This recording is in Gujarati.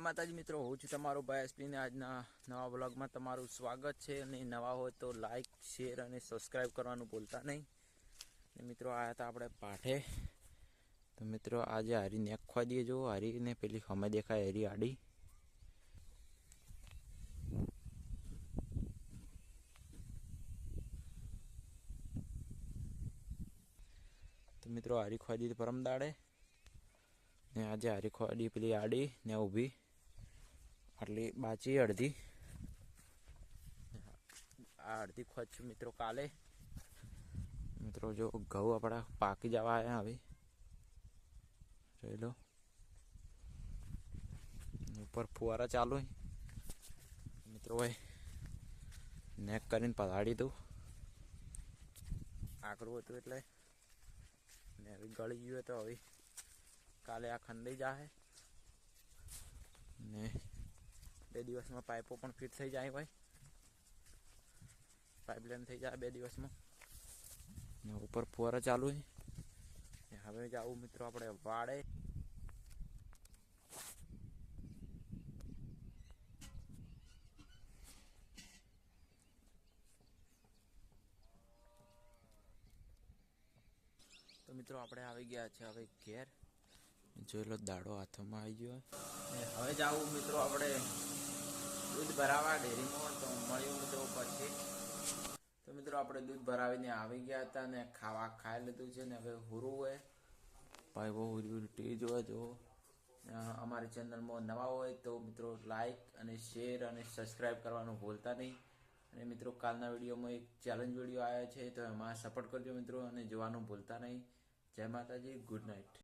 જય માતાજી મિત્રો હું છું તમારો ભાઈ એસપીને આજના નવા બ્લોગમાં તમારું સ્વાગત છે અને નવા હોય તો લાઇક શેર અને સબસ્ક્રાઈબ કરવાનું ભૂલતા નહીં અને મિત્રો આયા હતા આપણે પાઠે તો મિત્રો આજે હારીને આખવા દઈએ જો હારીને પેલી ખમે દેખાય હરી આડી તો મિત્રો હારી ખવા દીધી પરમ દાડે ને આજે હારી ખવા પેલી આડી ને ઊભી એટલે બાચી અડધી આ અડધી ખોચ્યું મિત્રો કાલે મિત્રો જો ઘઉં આપણા પાકી જવા આવ્યા હવે જોઈ લો ઉપર ફુવારા ચાલુ મિત્રો હોય નેક કરીને પલાળી દઉં આકરું હતું એટલે ને હવે ગળી ગયું તો હવે કાલે આ ખંડી જાહે ને બે દિવસ માં પાઇપો પણ ફીટ થઈ જાય ભાઈ પાઇબલેમ થઈ જાય બે દિવસ માં ઉપર પૂરા ચાલુ છે હવે જાવ મિત્રો આપણે વાડે તો મિત્રો આપણે આવી ગયા છે હવે ઘેર જોજો દાડો હાથમાં આવી ગયો હવે જાવ મિત્રો આપણે દૂધ ભરાવા ડેરીમાં તો મળ્યું મિત્રો પછી તો મિત્રો આપણે દૂધ ભરાવીને આવી ગયા હતા અને ખાવા ખાઈ લીધું છે ને હવે હુરું હોય ભાઈ બહુ હુરી ટેજ હોય જો અમારી ચેનલમાં નવા હોય તો મિત્રો લાઇક અને શેર અને સબસ્ક્રાઈબ કરવાનું ભૂલતા નહીં અને મિત્રો કાલના વિડીયોમાં એક ચેલેન્જ વિડીયો આવ્યો છે તો એમાં સપોર્ટ કરજો મિત્રો અને જોવાનું ભૂલતા નહીં જય માતાજી ગુડ નાઇટ